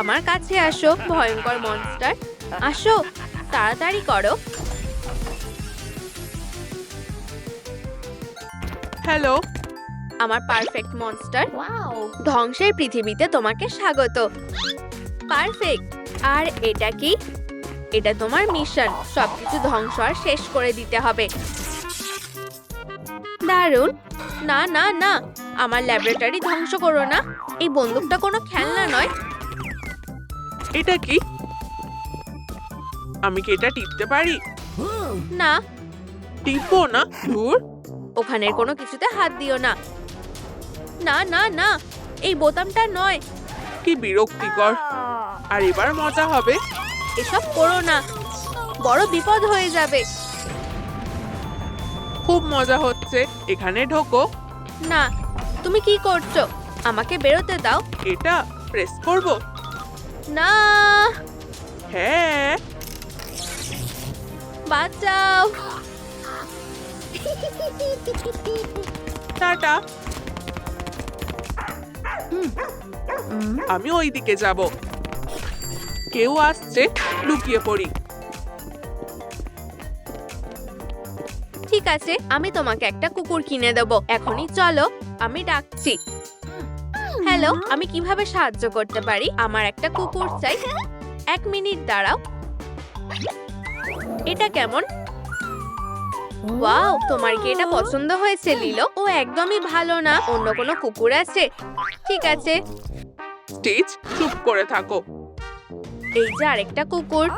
আমার কাছে আসো ভয়ঙ্কর মনস্টার আসো তাড়াতাড়ি করো। হ্যালো আমার পারফেক্ট মনস্টার ধ্বংসের পৃথিবীতে তোমাকে স্বাগত। পারফেক্ট আর এটা কি? এটা তোমার মিশন সবকিছু ধ্বংস আর শেষ করে দিতে হবে। দারুণ। না না না। আমার ল্যাবরেটরি ধ্বংস করো না। এই বন্দুকটা কোনো খেলনা নয়। এটা কি? আমি কি এটা টিপতে পারি? না। টিপবো না? ধুর ওখানের কোনো কিছুতে হাত দিও না। না না না। এই বোতামটা নয়। কি বিরক্তিকর। আর এবার মজা হবে। এসব করো না। বড় বিপদ হয়ে যাবে। খুব মজা হচ্ছে। এখানে ঢোকো। না তুমি কি করছ? আমাকে বেরোতে দাও। এটা প্রেস করব। না। হ্যাঁ। বাঁচাও। টাটা। আমি ওই দিকে যাব। কেউ আসছে লুকিয়ে পড়ি। ঠিক আছে আমি তোমাকে একটা কুকুর কিনে দেবো। এখনই চলো আমি ডাকছি। হ্যালো আমি কীভাবে সাহায্য করতে পারি? আমার একটা কুকুর চাই। এক মিনিট দাঁড়াও। এটা কেমন? ওয়াও তোমার কি এটা পছন্দ হয়েছে লিলো? ও একদমই ভালো না। অন্য কোনো কুকুর আছে? ঠিক আছে। স্টিচ চুপ করে থাকো। এই যে আরেকটা কুকুর।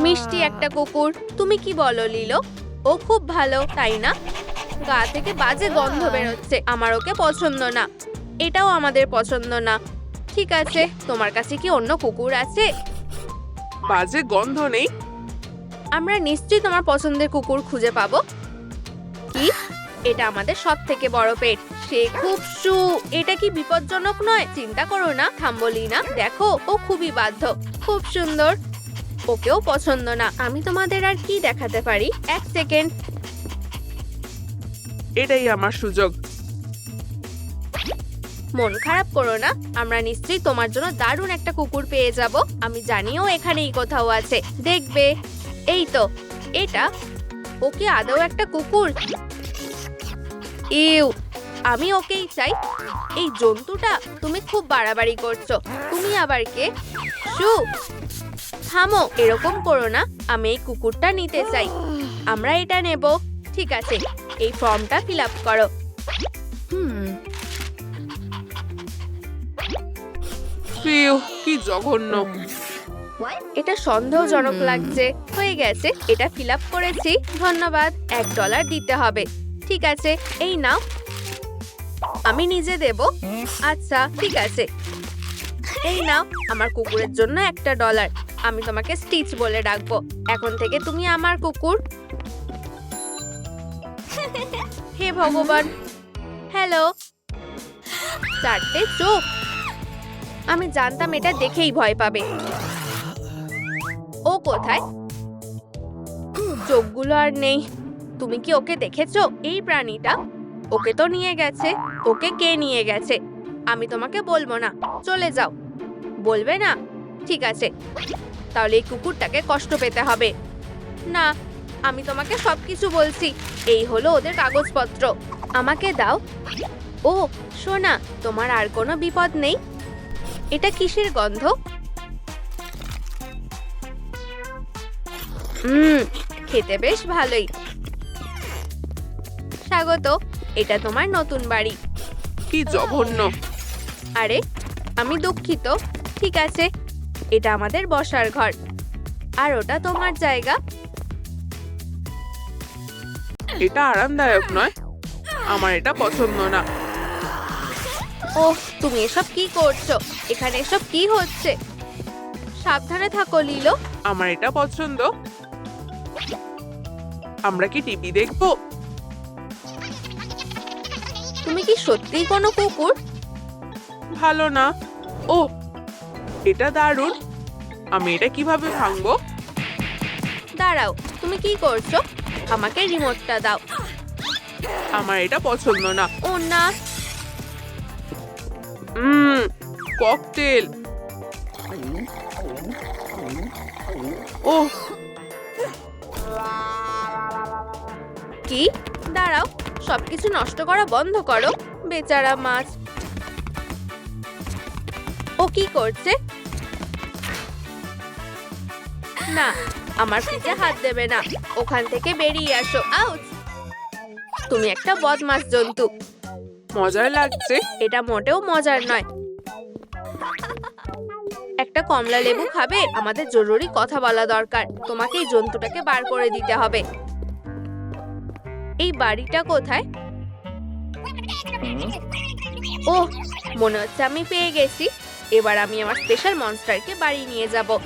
মিষ্টি একটা কুকুর। তুমি কি বলো লিলো? ও খুব ভালো তাই না? গা থেকে বাজে গন্ধ বেরোচ্ছে। আমার ওকে পছন্দ না। এটাও আমাদের পছন্দ না। ঠিক আছে তোমার কাছে কি অন্য কুকুর আছে? বাজে গন্ধ নেই। আমরা নিশ্চয়ই তোমার পছন্দের কুকুর খুঁজে পাবো। কি? এটা আমাদের সব থেকে বড় পেট। সে খুব সু এটা কি বিপজ্জনক নয়? চিন্তা করো না থাম্বলি না। দেখো ও খুবই বাধ্য খুব সুন্দর। ওকেও পছন্দ না। আমি তোমাদের আর কি দেখাতে পারি? এক সেকেন্ড। এটাই আমার সুযোগ। মন খারাপ করো না, আমরা নিশ্চয়ই তোমার জন্য দারুণ একটা কুকুর পেয়ে যাব। আমি জানিও এখানেই কোথাও আছে। দেখবে, এই তো, এটা ওকে আদৌ একটা কুকুর? ইউ, আমি ওকেই চাই। এই জন্তুটা তুমি খুব বাড়াবাড়ি করছ। তুমি আবার কে? শু, থামো, এরকম করো না। আমি এই কুকুরটা নিতে চাই। আমরা এটা নেব। ঠিক আছে, এই ফর্মটা ফিল আপ করো। ফিউ কি জঘন্য। এটা সন্দেহজনক লাগছে। হয়ে গেছে এটা ফিল আপ করেছি। ধন্যবাদ এক ডলার দিতে হবে। ঠিক আছে এই নাও। আমি নিজে দেব। আচ্ছা ঠিক আছে। এই নাও আমার কুকুরের জন্য একটা ডলার আমি তোমাকে স্টিচ বলে ডাকবো। এখন থেকে তুমি আমার কুকুর। হে ভগবান। হ্যালো চারটে চোখ। আমি জানতাম এটা দেখেই ভয় পাবে। ও কোথায়? চোখগুলো আর নেই। তুমি কি ওকে দেখেছ? এই প্রাণীটা? ওকে তো নিয়ে গেছে। ওকে কে নিয়ে গেছে? আমি তোমাকে বলব না। চলে যাও। বলবে না? ঠিক আছে। তাহলে এই কুকুরটাকে কষ্ট পেতে হবে। না, আমি তোমাকে সবকিছু বলছি। এই হলো ওদের কাগজপত্র। আমাকে দাও। ও, শোনা, তোমার আর কোনো বিপদ নেই? এটা কিসের গন্ধ? হুম খেতে বেশ ভালোই। স্বাগত এটা তোমার নতুন বাড়ি। কি জঘন্য। আরে আমি দুঃখিত ঠিক আছে। এটা আমাদের বসার ঘর। আর ওটা তোমার জায়গা। এটা আরামদায়ক নয়। আমার এটা পছন্দ না। ওহ তুমি এসব কি করছ? এখানে এসব কি হচ্ছে? সাবধানে থাকো লিলো। আমার এটা পছন্দ। আমরা কি টিভি দেখব? তুমি কি সত্যিই কোনো কুকুর? ভালো না। ও এটা দারুণ। আমি এটা কীভাবে ভাঙবো? দাঁড়াও তুমি কি করছ? আমাকে রিমোটটা দাও। আমার এটা পছন্দ না। ও না উম ককটেল। ও কি? দাঁড়াও, সবকিছু নষ্ট করা বন্ধ করো, বেচারা মাছ। ও কি করছে? না, আমার পিঠে হাত দেবে না। ওখান থেকে বেরিয়ে আসো। আউচ! তুমি একটা বদমাস জন্তু। মজার লাগছে। এটা মোটেও মজার নয়। একটা কমলা লেবু খাবে, আমাদের জরুরি কথা বলা দরকার। তোমাকে এই জন্তুটাকে বার করে দিতে হবে। এই বাড়িটা কোথায়? ও, মনে হচ্ছে আমি পেয়ে গেছি। এবার আমি আমার স্পেশাল মনস্টারকে বাড়ি নিয়ে যাব।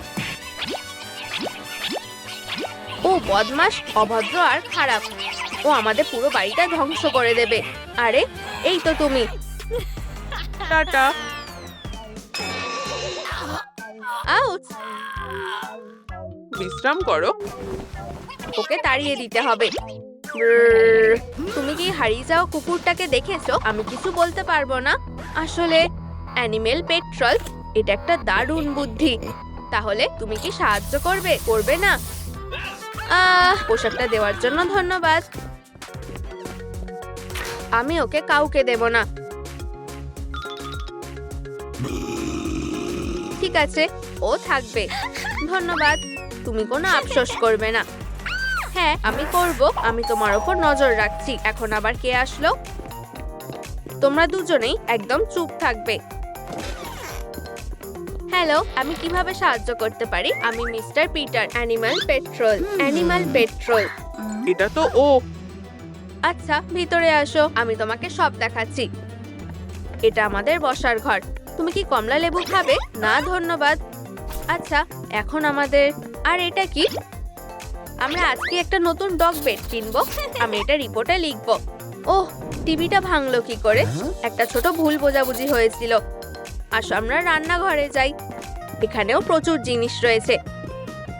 ও বদমাস অভদ্র আর খারাপ। ও আমাদের পুরো বাড়িটা ধ্বংস করে দেবে। আরে এই তো তুমি। টাটা। আউট বিশ্রাম করো। ওকে তাড়িয়ে দিতে হবে। তুমি কি হারিয়ে যাওয়া কুকুরটাকে দেখেছ? আমি কিছু বলতে পারব না। আসলে অ্যানিমেল পেট্রোল এটা একটা দারুণ বুদ্ধি। তাহলে তুমি কি সাহায্য করবে? করবে না? আহ পোশাকটা দেওয়ার জন্য ধন্যবাদ। আমি ওকে কাউকে দেব না। ঠিক আছে, ও থাকবে। ধন্যবাদ, তুমি কোনো আফসোস করবে না। হ্যাঁ আমি করব, আমি তোমার ওপর নজর রাখছি। এখন আবার কে আসলো? তোমরা দুজনেই একদম চুপ থাকবে। হ্যালো, আমি কীভাবে সাহায্য করতে পারি? আমি mister Peter, animal patrol. Animal patrol. এটা তো ও আচ্ছা ভিতরে আসো। আমি তোমাকে সব দেখাচ্ছি। এটা আমাদের বসার ঘর। তুমি কি কমলা লেবু খাবে? না, ধন্যবাদ। আচ্ছা এখন আমাদের আর এটা কি? আমরা আজকে একটা নতুন ডগ বেড কিনবো। আমি এটা রিপোর্টে লিখব। ওহ, টিভিটা ভাঙলো কি করে? একটা ছোট ভুল বোঝাবুঝি হয়েছিল। আসো, আমরা রান্নাঘরে যাই। এখানেও প্রচুর জিনিস রয়েছে।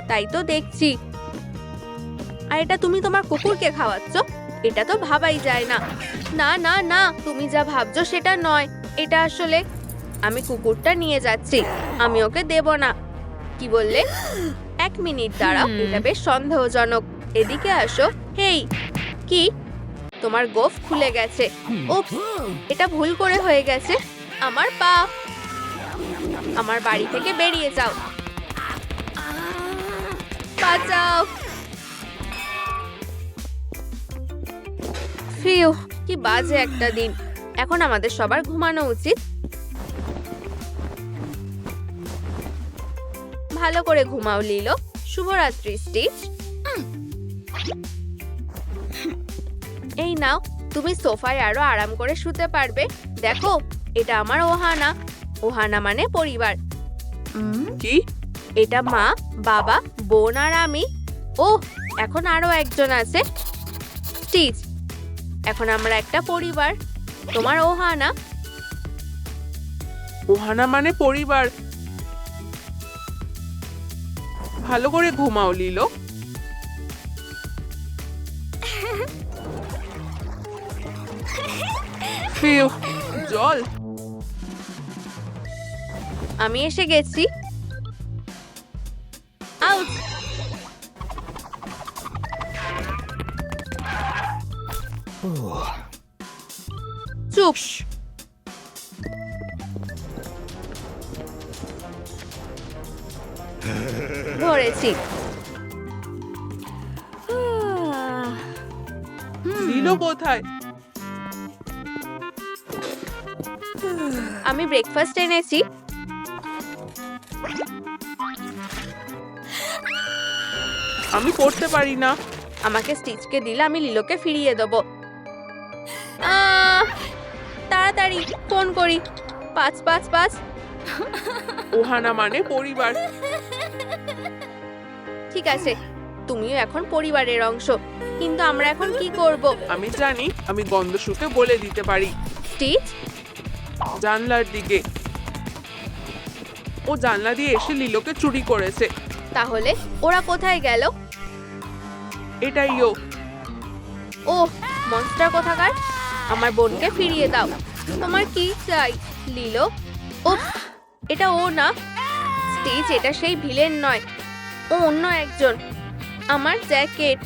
তাই তো দেখছি। আর এটা তুমি তোমার কুকুরকে খাওয়াচ্ছ? এটা তো ভাবাই যায় না। না না না তুমি যা ভাবছ সেটা নয়। এটা আসলে আমি কুকুরটা নিয়ে যাচ্ছি। আমি ওকে দেব না। কি বললে? এক মিনিট দাঁড়াও এটা বেশ সন্দেহজনক। এদিকে আসো। হেই কি? তোমার গোফ খুলে গেছে। ও এটা ভুল করে হয়ে গেছে। আমার পা। আমার বাড়ি থেকে বেরিয়ে যাও। বাঁচাও। ফিউ কি বাজে একটা দিন। এখন আমাদের সবার ঘুমানো উচিত। ভালো করে ঘুমাও লিলো। শুভরাত্রি স্টিচ। এই নাও তুমি সোফায় আরও আরাম করে শুতে পারবে। দেখো এটা আমার ওহানা। ওহানা মানে পরিবার। কি? এটা মা বাবা বোন আর আমি। ও এখন আরও একজন আছে। স্টিচ এখন আমরা একটা পরিবার। তোমার ওহানা? ওহানা মানে পরিবার। ভালো করে ঘুমাও লিলো। জল। আমি এসে গেছি। আউট। চুপ। ধরেছি। লিলো কোথায়? আমি ব্রেকফাস্ট এনেছি। আমি পড়তে পারি না। আমাকে স্টিচকে দিলে আমি লিলোকে ফিরিয়ে দেবো। তাড়াতাড়ি ফোন করি। পাঁচ পাঁচ পাঁচ। ওহানা মানে পরিবার। ঠিক আছে তুমিও এখন পরিবারের অংশ কিন্তু আমরা এখন কি করব? আমি জানি আমি গন্ধ শুকে বলে দিতে পারি। স্টিচ? জানলার দিকে। ও জানলা দিয়ে এসে লিলোকে চুরি করেছে। তাহলে ওরা কোথায় গেল? এটাই ও। ও মনস্টার কোথাকার? আমার বোনকে ফিরিয়ে দাও। তোমার কি চাই লিলো? ও এটা ও না। স্টিচ এটা সেই ভিলেন নয় ও অন্য একজন। আমার জ্যাকেট।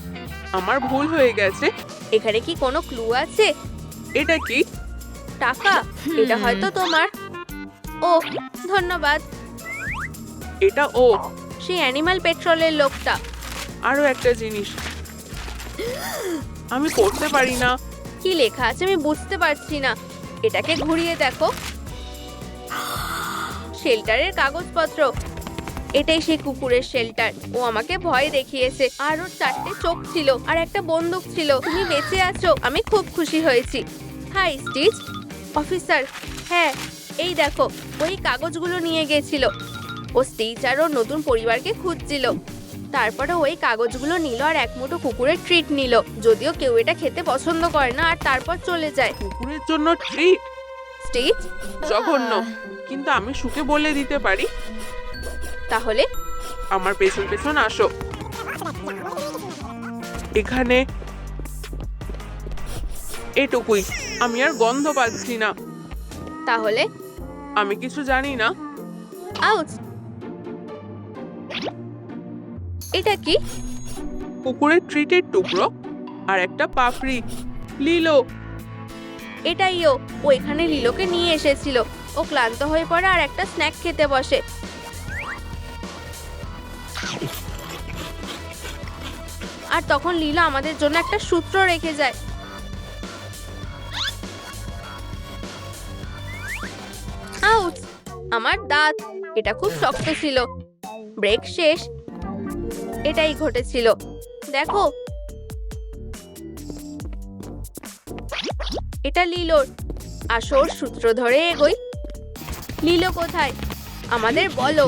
আমার ভুল হয়ে গেছে। এখানে কি কোনো ক্লু আছে? এটা কি? টাকা? এটা হয়তো তোমার। ও ধন্যবাদ। এটা ও। সেই অ্যানিমাল পেট্রোলের লোকটা। আরও একটা জিনিস। আমি করতে পারি না। কি লেখা আছে আমি বুঝতে পারছি না। এটাকে ঘুরিয়ে দেখো। শেল্টারের কাগজপত্র। এটাই সেই কুকুরের শেল্টার। ও আমাকে ভয় দেখিয়েছে। আর ওর চারটে চোখ ছিল আর একটা বন্দুক ছিল। তুমি বেঁচে আছো, আমি খুব খুশি হয়েছি। High, stitch. অফিসার হ্যাঁ এই দেখো, ওই কাগজগুলো নিয়ে গেছিল। ও স্টিচ আর ওর নতুন পরিবারকে খুঁজছিল। তারপরে ওই কাগজগুলো নিল আর এক মুঠো কুকুরের ট্রিট নিল। যদিও কেউ এটা খেতে পছন্দ করে না আর তারপর চলে যায়। কুকুরের জন্য ট্রিট স্টিচ জঘন্য। কিন্তু আমি সুখে বলে দিতে পারি। তাহলে? আমার পেছন পেছন আসো। এখানে এটুকুই। আমি আর গন্ধ পাচ্ছি না। তাহলে? আমি কিছু জানি না। আউট এটা কি? কুকুরের ট্রিটের টুকরো আর একটা পাপড়ি। লিলো। এটাই ও ও এখানে লিলোকে নিয়ে এসেছিল। ও ক্লান্ত হয়ে পড়ে আর একটা স্ন্যাক খেতে বসে। আর তখন লীলা আমাদের জন্য একটা সূত্র রেখে যায়। আউট আমার দাঁত এটা খুব শক্ত ছিল। ব্রেক শেষ এটাই ঘটেছিল। দেখো। এটা লিলোর। আসোর সূত্র ধরে এগোই। লিলো কোথায়? আমাদের বলো।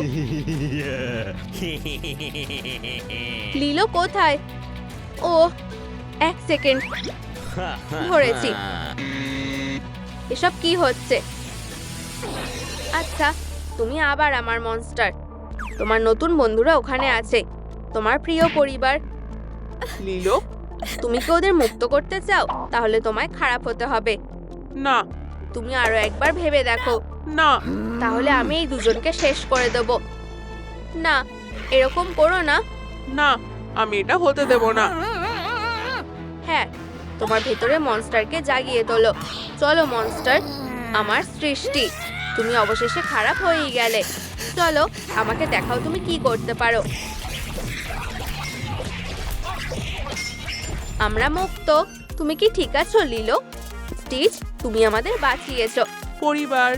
লিলো কোথায়? ও, এক সেকেন্ড। ধরেছি। এসব কি হচ্ছে? আচ্ছা তুমি আবার আমার মনস্টার তোমার নতুন বন্ধুরা ওখানে আছে। তোমার প্রিয় পরিবার। লিলো তুমি কি ওদের মুক্ত করতে চাও? তাহলে তোমায় খারাপ হতে হবে। না। তুমি আরও একবার ভেবে দেখো। না। তাহলে আমি এই দুজনকে শেষ করে দেব। না এরকম করো না। না আমি এটা হতে দেব না। হ্যাঁ তোমার ভেতরে মনস্টারকে জাগিয়ে তোলো। চলো মনস্টার আমার সৃষ্টি। তুমি অবশেষে খারাপ হয়েই গেলে। চলো, আমাকে দেখাও তুমি কি করতে পারো। আমরা মুক্ত। তুমি কি ঠিক আছো, লিলো? স্টিচ, তুমি আমাদের বাঁচিয়েছো। পরিবার।